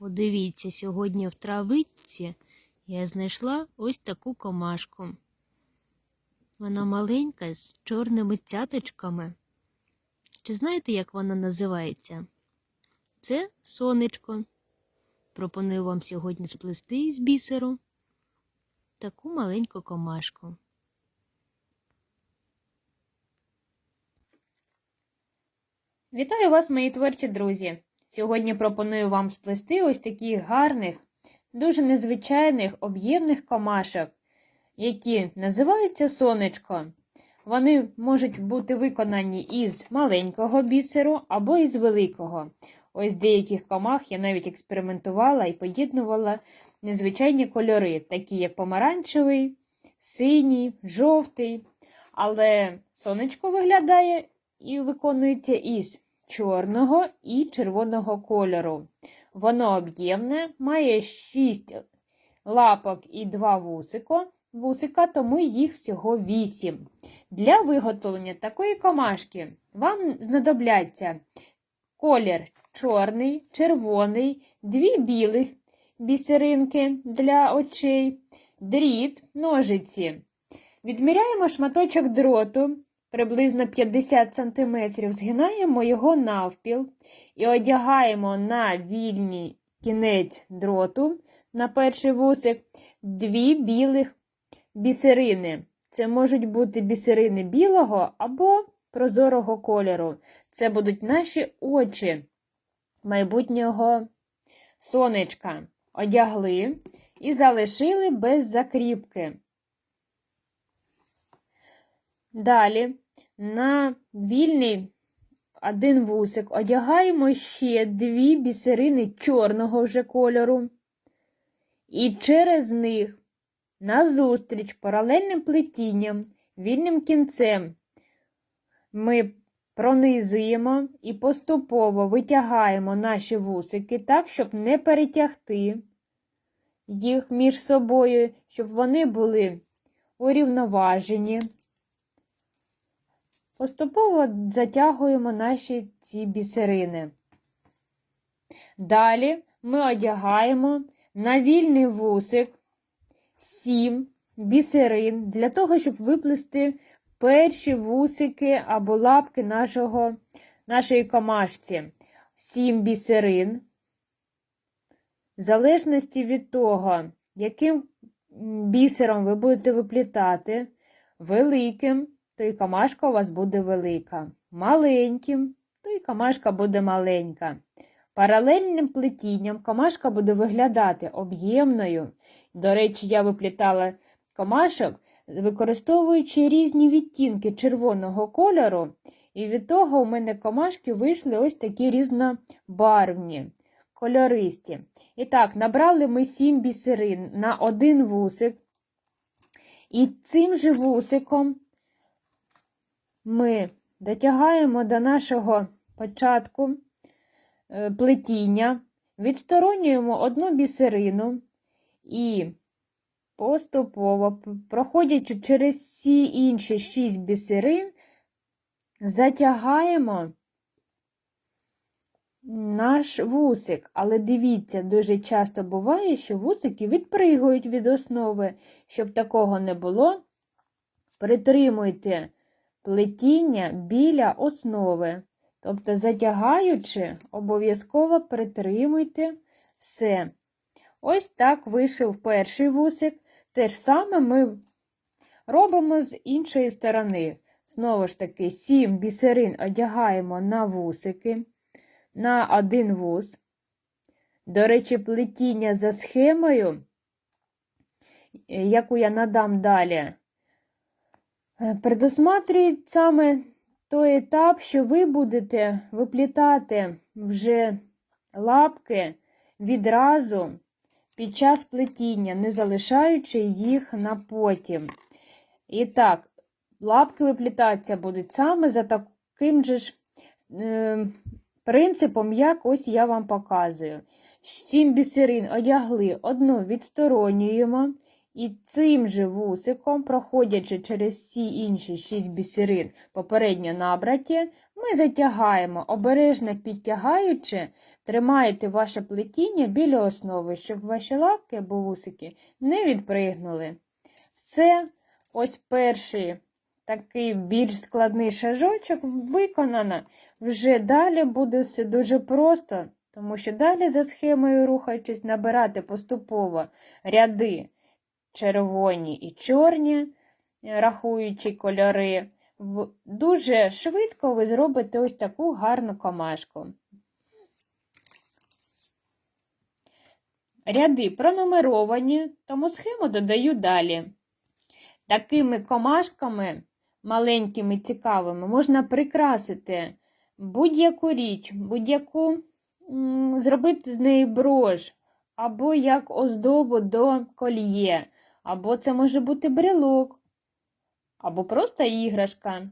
Подивіться, сьогодні в травичці я знайшла ось таку комашку. Вона маленька з чорними цяточками. Чи знаєте, як вона називається? Це сонечко. Пропоную вам сьогодні сплести із бісеру таку маленьку комашку. Вітаю вас, мої творчі друзі! Сьогодні пропоную вам сплести ось таких гарних, дуже незвичайних об'ємних комашок, які називаються сонечко. Вони можуть бути виконані із маленького бісеру або із великого. Ось деяких комах я навіть експериментувала і поєднувала незвичайні кольори, такі як помаранчевий, синій, жовтий. Але сонечко виглядає і виконується із чорного і червоного кольору. Воно об'ємне, має 6 лапок і 2 вусико, вусика, тому їх всього 8. Для виготовлення такої комашки вам знадобляться колір чорний, червоний, дві білих бісеринки для очей, дріт, ножиці. Відміряємо шматочок дроту приблизно 50 см, згинаємо його навпіл і одягаємо на вільний кінець дроту на перший вусик дві білих бісерини. Це можуть бути бісерини білого або прозорого кольору. Це будуть наші очі майбутнього сонечка. Одягли і залишили без закріпки. Далі на вільний один вусик одягаємо ще дві бісерини чорного вже кольору. І через них назустріч паралельним плетінням, вільним кінцем ми пронизуємо і поступово витягаємо наші вусики так, щоб не перетягти їх між собою, щоб вони були урівноважені. Поступово затягуємо наші ці бісерини. Далі ми одягаємо на вільний вусик 7 бісерин для того, щоб виплести перші вусики або лапки нашого, нашої комашці. 7 бісерин. В залежності від того, яким бісером ви будете виплітати, великим то і камашка у вас буде велика. Маленьким, то і камашка буде маленька. Паралельним плетінням камашка буде виглядати об'ємною. До речі, я виплітала камашок, використовуючи різні відтінки червоного кольору, і від того у мене камашки вийшли ось такі різнобарвні, кольористі. І так, набрали ми 7 бісерин на один вусик. І цим же вусиком ми дотягаємо до нашого початку е, плетіння, відсторонюємо одну бісерину і поступово, проходячи через всі інші шість бісерин, затягаємо наш вусик. Але дивіться, дуже часто буває, що вусики відпригують від основи. Щоб такого не було, притримуйте плетіння біля основи. Тобто, затягаючи, обов'язково притримуйте все. Ось так вийшов перший вусик. Те ж саме ми робимо з іншої сторони. Знову ж таки, 7 бісерин одягаємо на вусики, на один вус. До речі, плетіння за схемою, яку я надам далі, предусматрюють саме той етап, що ви будете виплітати вже лапки відразу під час плетіння, не залишаючи їх на потім. І так, лапки виплітатися будуть саме за таким же ж е, принципом, як ось я вам показую. Сім бісерин одягли, одну відсторонюємо. І цим же вусиком, проходячи через всі інші шість бісерин попередньо набраті, Ми затягаємо, обережно підтягаючи, тримаєте ваше плетіння біля основи, щоб ваші лапки або вусики не відпригнули. Це ось перший такий більш складний шажочок виконано. Вже далі буде все дуже просто, тому що далі за схемою рухаючись, набирати поступово ряди червоні і чорні, рахуючи кольори. Дуже швидко ви зробите ось таку гарну комашку. Ряди пронумеровані, тому схему додаю далі. Такими комашками, маленькими, цікавими, можна прикрасити будь-яку річ, будь-яку зробити з неї брош, або як оздобу до кольє, або це може бути брелок, або просто іграшка.